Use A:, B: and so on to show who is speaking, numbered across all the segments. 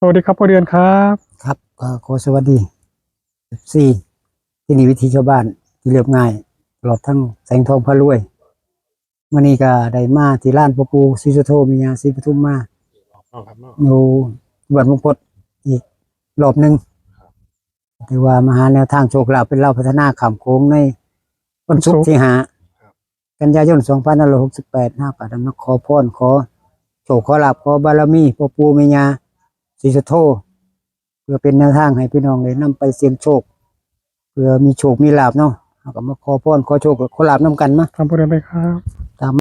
A: สวัสดีครับพ่อเดือนครับ
B: ครับก็ขอสวัสดีสี่ที่นี่วิธีชาวบ้านที่เรียบง่ายตลอดทั้งแสงทองพระรวยมื่อนี้ก็ได้มาที่ร้านปอปูซิสุโธมียาซีปทุมมาอยู่บัดมงพดอีกรอบหนึ่งถือว่ามาหาแนวทางโชคลาภเป็นเล่าพัฒนาขำโค้งในวันศุกร์ที่หากันยายน2568ห้าปดำนักขอพรขอโชคขอลาภขอบารมีปอปูมียา ซีสุโธเพื่อเป็นแนวทางให้พี่น้องได้นำไปเสี่ยงโชคเพื่อมีโชคมีลาบเนาะเอาก็มาขอพรขอโชคขอลาบนํกันมา
A: ทำพ่อเดือนไปครับ
B: ตาม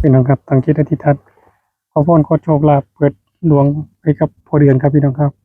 A: พี่น้องครับตั้งจิตอธิษฐานขอพรขอโชคลาภเปิดดวงไปกับพ่อเดือนครับพี่น้องครับ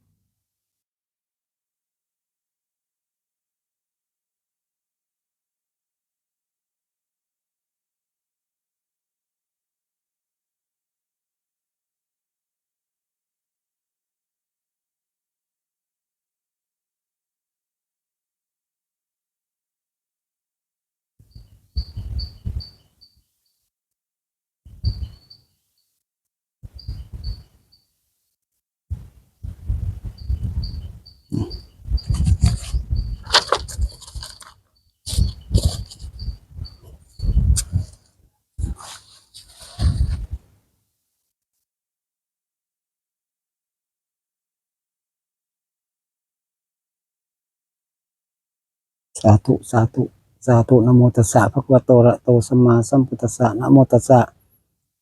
B: สาธุสาธุสาธุนโมตัสสะภะคะวะโตระโตสัมมาสัมพุทธัสสะนโมตัสสะ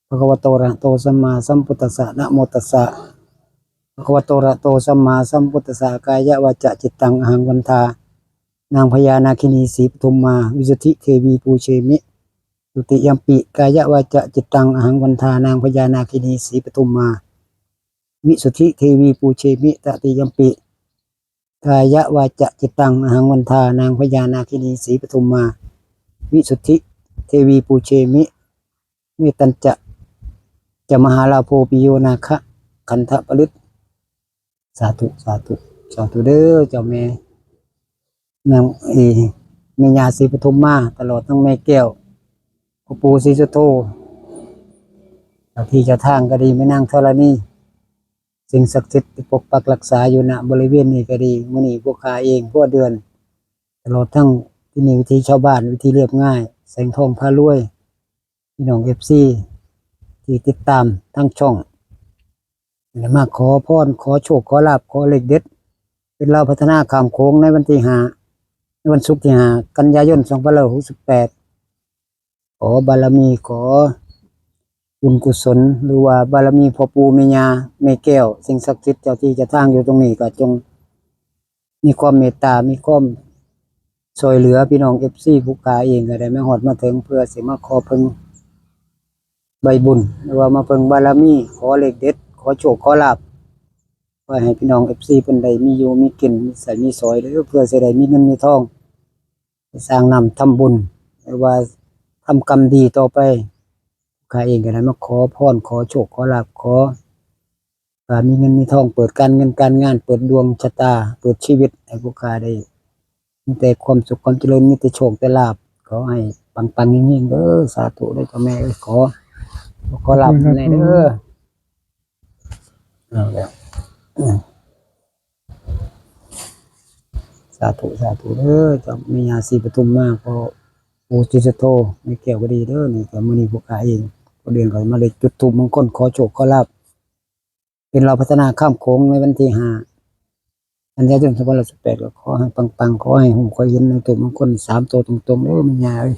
B: ภะคะวะโตระโตสัมมาสัมพุทธัสสะนโมตัสสะภะคะวะโตระโตสัมมาสัมพุทธัสสะกายะวาจาจิตตังอหังวันทานางพญานาคินีสีปทุมมาวิสุทธิเทวีปูเชมิสุติยัมปิกายะวาจาจิตตังอหังวันทานางพญานาคินีสีปทุมมาวิสุทธิเทวีปูเชมิตติยัมปิ กายะวาจะจิตตังอหังวันทานางพญานาคินีศรีปทุมมา วิสุทธิ เทวีปูเชมิเมตัญจะจะมหาลาโพปิโยนาคะคันทะปลึตสาธุสาธุสาธุเด้อเจ้าแม่นางเอแม่ยาศรีปทุมมา ตลอดทั้งแม่แก้วปูศรีสุโธเจ้าที่เจ้าทางก็ดีแม่นางธรณี สิ่งศักดิ์สิทธิ์ปกปักรักษาอยู่ณบริเวณนี้ก็ดีมื่อนี้พวกข้าเองพวกเดือน ตลอดทั้งที่นี่วิธีชาวบ้านวิธีเรียบง่าย แสงทองพารวยพี่น้องเอฟซีที่ติดตามทั้งช่องและมาขอพรขอโชคขอลาบขอเลขเด็ด เป็นเราพัฒนาขามโค้งในวันที่หาในวันศุกร์ที่หากันยายน2568ขอบารมีขอ บุญกุศลหรือว่าบารมีพ่อปู่แม่ย่าแม่แก้ว สิ่งศักดิ์สิทธิ์เจ้าที่เจะทางอยู่ตรงนี้ก็จง มีความเมตตา มีความช่วยเหลือพี่น้องเอฟซีผู้กาเองก็ได้มาหอดมาถึงเพื่อสิมาขอเพิ่งใบบุญหรือว่ามาเพิ่งบารมี ขอเลขเด็ด ขอโชคขอลาบเพื่อให้พี่น้องเอฟซีเป็นใดมีอยู่มีกินมีใส่มีสอยหรือเพื่อเสิไดมีเงินมีทองไปสร้างนำทำบุญหรือว่าทำกรรมดีต่อไป ข้าเองก็ได้มาขอพรขอโชคขอลาภขอมีเงินมีทองเปิดการเงินการงาน เปิดดวงชะตา เปิดชีวิตให้พวกข้าได้มีแต่ความสุขความเจริญมีแต่โชคแต่ลาภขอให้ปังปังๆยิ่งเด้อสาธุได้อเจ้าแม่เอ้ยขอขอลาภในเด้อเอาแล้วสาธุสาธุเด้อจ้าแม่ยาศรีปทุมมากพอปูจิสโตไม่เกี่ยวก็ดีเด้อนี่ก็มื้อนี้พวกข้าเอง ก็เดือนก่อนมาเลยจุดทูปมงคลขอโชคขอลาบเป็นเราพัฒนาข้ามโค้งในวันที่ห้าอันยาจนสองพันสิบแปดก็ขอให้ปังๆขอให้หูขอเห็นในตัวมงคลสามตัวตรงๆเด้อมันยาวเลย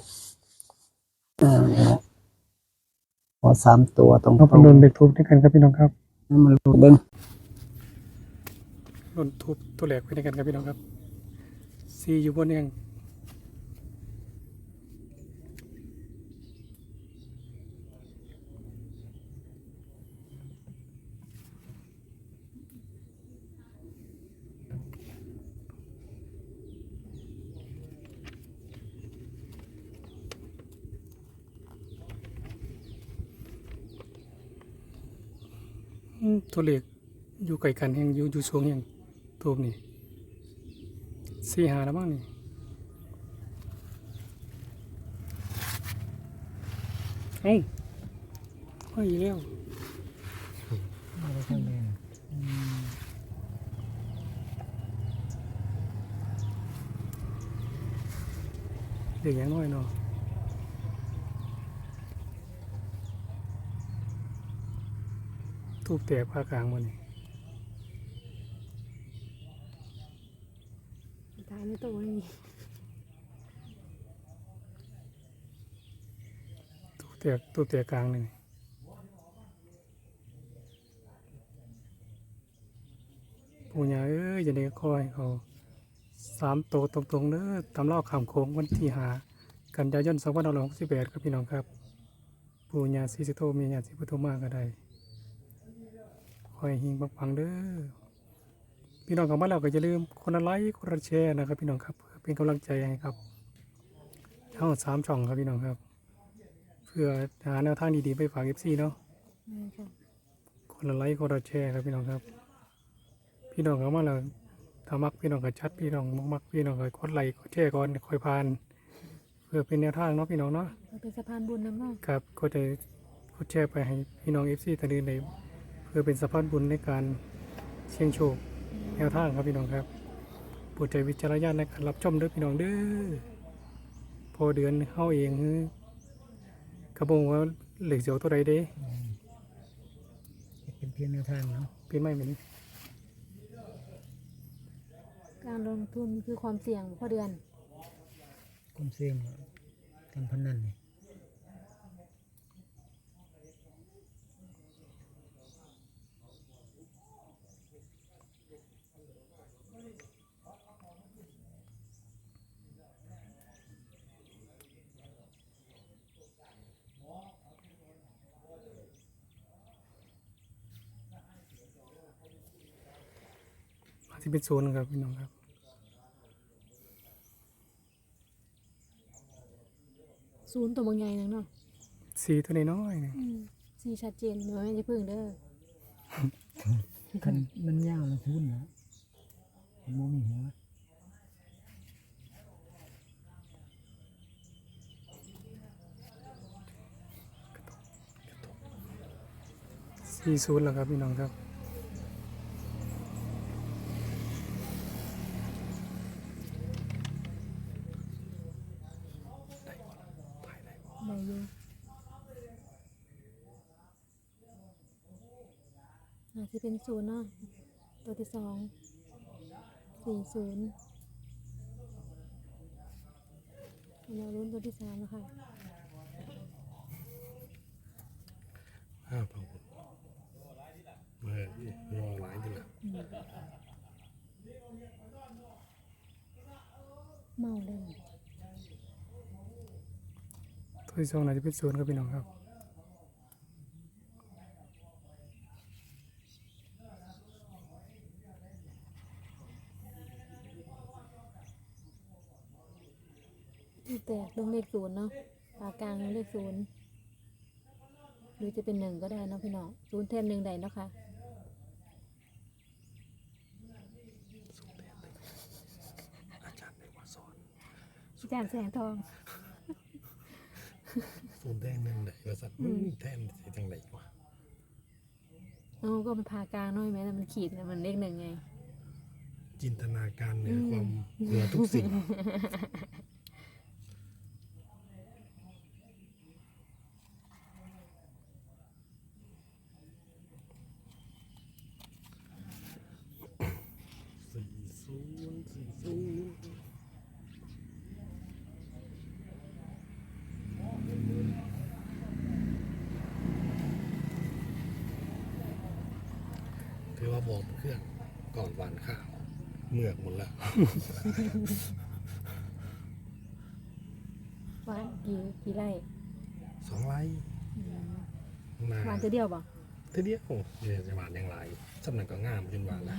B: เออขอสามตัวตรง
A: เราเป็นโดนเด็กทุบด้วยกันครับพี่น้องครับ
B: ๆให้มันรู้เบิ้ง
A: โดนทุบตัวแหลกไปด้วยกันครับพี่น้องครับซีอยู่บนเอง ตัวเลขอยู่ไกลกันแห่งอยู่อยู่สูงแห่งทูบนี่สี่หาแล้วมั้งนี่เอ้าไม่อีกแล้ว
B: เอาไปข้างใน
A: เด็กยังน้อยเนาะ ทูบแตกภาคกลางมันนี่
C: ตายในตัวนี่
A: ทูบแตกทูบแตกกลางนี่ปู่ย่าเอ้ยจะได้คอยเขาสามโตวตรงๆเด้อตำเล่าขามโค้งวันที่หากันยายนสองพันห้าร้อยหกสิบแปดครับพี่น้องครับ ปู่ย่าศรีสุโธมีญาติพุทโธมาก็ได้ คอยหิงปังๆเด้อพี่น้องกลับมาแล้วก็อย่าลืมคนละไลค์คนละแชร์นะครับ พี่น้องครับเพื่อเป็นกำลังใจให้ครับทั้งหมดสามช่องครับพี่น้องครับ เพื่อหาแนวทางดีๆไปฝากเอฟซีเนาะ
C: นี่ค่ะ
A: คนละไลค์คนละแชร์ครับพี่น้องครับ พี่น้องกลับมาแล้วถ้ามักพี่น้องก็ชัดพี่น้องมักมักพี่น้องก็กดไลค์กดแชร์ก่อนค่อยผ่าน เพื่อเป็นแนวทางเนาะพี่น้องเนาะ
C: มันเป็นสะพานบุญน้ำเนาะ
A: ครับก็จะกดแชร์ไปให้พี่น้องเอฟซีท่านอื่นได้ เพื่อเป็นสะพานบุญในการเสี่ยงโชคแนวทางครับพี่น้องครับโปรดใจวิจารณญาณในการรับชมเด้อพี่น้องเด้อพอเดือนเข้าเองคือกระบงว่าเหล็กเสียวตัวใดเด้
B: เป็นเพียงแนวทางเนาะ
A: เป็นไม่เหมือน
C: การลงทุนคือความเสี่ยงพ่อเดือน
B: กลมเสี่ยงการพนันนี่
A: อาจจะเป็นโซนครับพี่น้องครับ
C: ศูนย์ตัวบางใหญ่นะเนาะ
A: สีตัวน้อยๆนี่
C: อืมสีชัดเจนเดี๋ยวแม่จะพึ่งเด้อ
B: คันมันยาวแล้วทุนนะมองไม่เห็นวะ
A: สีศูนย์แล้วครับพี่น้องครับ
C: ได้อยู่อาจจะเป็น ศูนย์เนาะตัวที่สองสี่ศูนย์เราลุ้นตัวที่สามแล้วค่ะ
D: ห้าพันเมื่อรอหลายทีละ
C: เมาเลย
A: ตัวที่สองน่าจะเป็นศูนย์ครับพี่น้องครับ
C: ที่แตกตรงเลขศูนย์เนาะปากกลางเลขศูนย์หรือจะเป็นหนึ่งก็ได้เนาะพี่น้องศูนย์แทนหนึ่งใดเนาะค่ะ
D: อาจารย์ในว่าสอน
C: อาจารย์แสงทอง
D: ศูนย์แท่งหนึ่งไหนว่าสัตว์มันมีแท่งสีจังไหนวะ
C: เอาก็มันพากลางน้อยไหมแต่มันขีดเนี่ยมันเลขหนึ่งไง
D: จินตนาการเหนือความเหนือทุกสิ่งสี่ศูนย์สี่ศูนย์ ถือว่าบอกเครื่องก่อนหวานข้าวเมือกหมดแล้ว
C: หวานกี่กี่ไร่
D: สองไร่นา
C: หวานตัวเดียวบ่
D: ทีเดียวโอ้เดี๋ยวจะหวานอย่างไรสำนักก็งามจนหวานแล้ว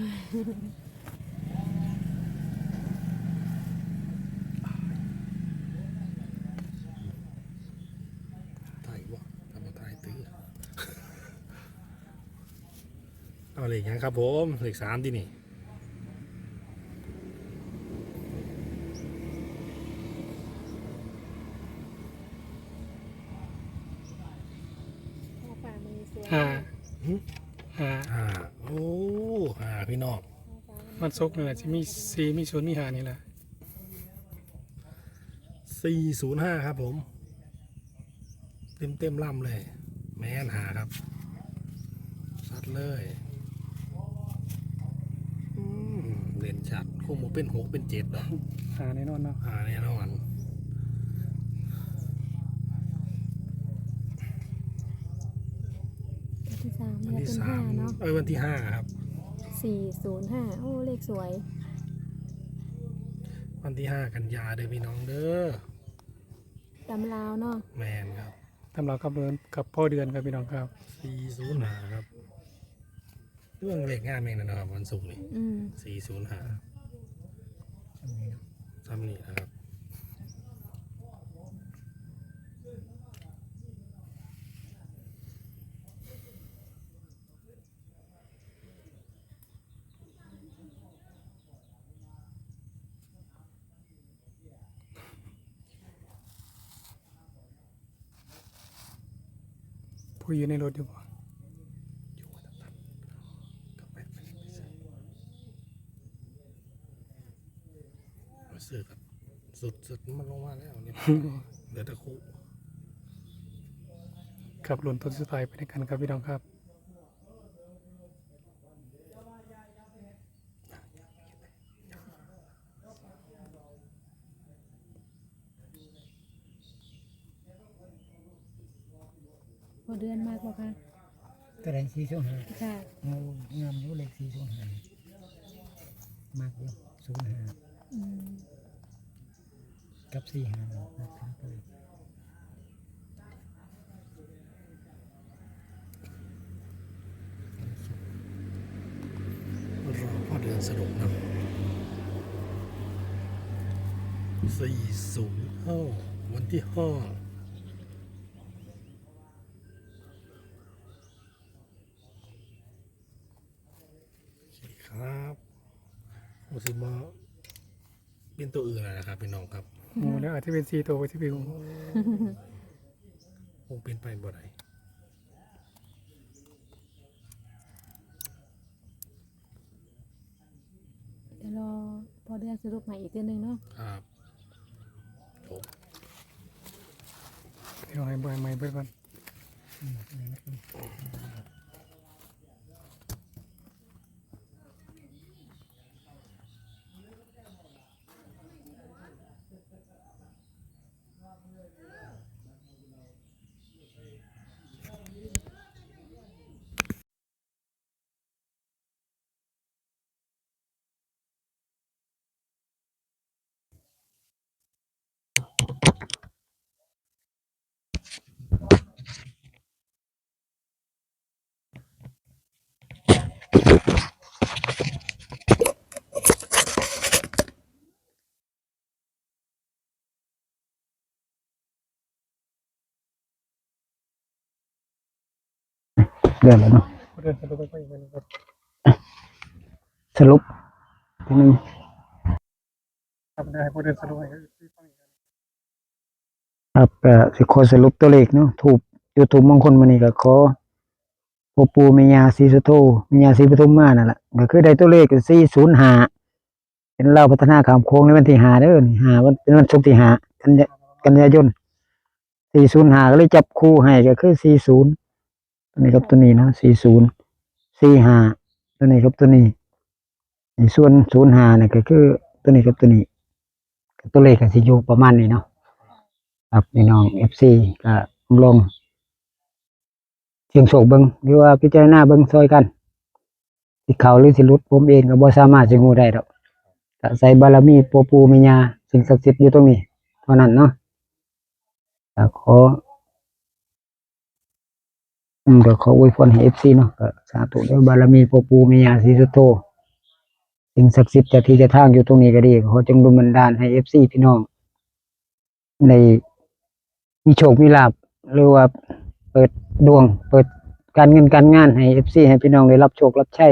D: เอาเหล็กยังครับผมเลขสามที่นี่
A: ห้า
D: ห้าห้าโอ้ห้าพี่น้อง
A: มันซกนี่แหละที่มีซีมีศูนมีหานี่แหละ
D: สี่ศูนย์ห้าครับผม เต็มเต็มล่ำเลย แม่นหาครับ ชัดเลย เด่นชัดคงบ่เป็นหกเป็นเจ็ดดอก
A: ห้าแน่นอนเนาะ
D: หาแน่นอน
C: วันที่สาม
D: วัน
C: แล้ว
D: ที่
C: เป็น
D: สา
C: ห้ามเนาะ
D: เอ้ยวันที่ห้าครับ
C: สี่ศูนย์ห้าโอ้เลขสวย
D: วันที่ห้ากันยาเด้อพี่น้องเด้อ
C: ตำลาวเนาะ
D: แมนครับ
A: ตำรากับเดือนกับพ่อเดือนครับพี่น้องครับ
D: สี่ศูนย์ห้าครับ เรื่องเลขงานเองนะครับ วันศุกร์นี่
C: อืม
D: สี่ศูนย์ห้าซ้ำนี่นะครับ
A: ผู้อยู่ในรถอยู่บ่
D: เสือกับ สุดสุดมันลงมาแล้วเนี่ยเหลือแต่คู่
A: ขับหลุนต้นสุดท้ายไปด้วยกันครับพี่น้องครับ
C: พอเดือนมากกว่าค่ะ
B: ตัวไหนสี่ศูนย์ห้า
C: ค่ะ
B: เอางามอยู่เลขสี่ศูนย์ห้ามากอยู่ศูนย์ห้า
C: อืม
B: กับสี่ห้านะครับ
D: รอพ่อเดือนสรุปนะสี่ศูนย์ห้าวันที่ห้าโอเคครับโอซิมาเป็นตัวอื่นนะครับพี่น้องครับ
A: หมูแล้วอาจจะเป็นสี่ตัวที่พี่หู
D: คงเป็นไปบ่ได้
C: เดี๋ยวรอพอเดือนสรุปใหม่อีกเดือนหนึ่งเนาะ
D: ครับจบ
A: พี่น้องให้บ่อยใหม่เบิดก่อน
B: เดือนแล้วเนาะ
A: พอดือนสรุปไปอีกวันหนึ่งครับ
B: สรุปทีนึง
A: ครับได้พอดือนสรุปให้พี่ฟังอีกครับ
B: ครับก็สิขอสรุปตัวเลขเนาะถูกยูทูบมงคลมานี่ก็ขอพ่อปู่แม่ย่าศรีสุโธแม่ย่าศรีปทุมมานั่นแหละก็คือได้ตัวเลข405เป็นเราพัฒนาขามโค้งในวันที่5เด้อนี่5วันเป็นวันศุกร์ที่5กันยากันยายน405ก็เลยจับคู่ให้ก็คือ40 ตัวนี้ครับตัวนี้เนาะ40 45ตัวนี้ครับตัวนี้ในส่วน05เนี่ยก็คือตัวนี้ครับตัวนี้ ตัวเลขก็สิอยู่ประมาณนี้เนาะครับพี่น้องเอฟซีก็ลงเสียงโศกเบิงหรือว่าพิจารณาเบิงซอยกันสิเขาหรือสิหลุดผมเองก็บ่สามารถจะงูได้ดอกก็ใส่บารมีปูปูเมียาสิ่งศักดิ์สิทธิ์อยู่ตรงนี้เท่านั้นเนาะขอ อืมก็ขออวยพรให้เอฟซีเนาะก็สาธุด้วยบารมีปูปูเมียาศรีสุโธสิ่งศักดิ์สิทธิ์เจะที่จะทางอยู่ตรงนี้ก็ดีขอจงดลบันดาลให้เอฟซีพี่น้องในมีโชคมีลาบหรือว่าเปิดดวง เปิดการเงินการงานให้เอฟซีให้พี่น้องได้รับโชครับใช้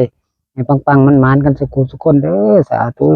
B: ให้ปังๆมันหมานกันสุขุสุขคนเด้อสาธุ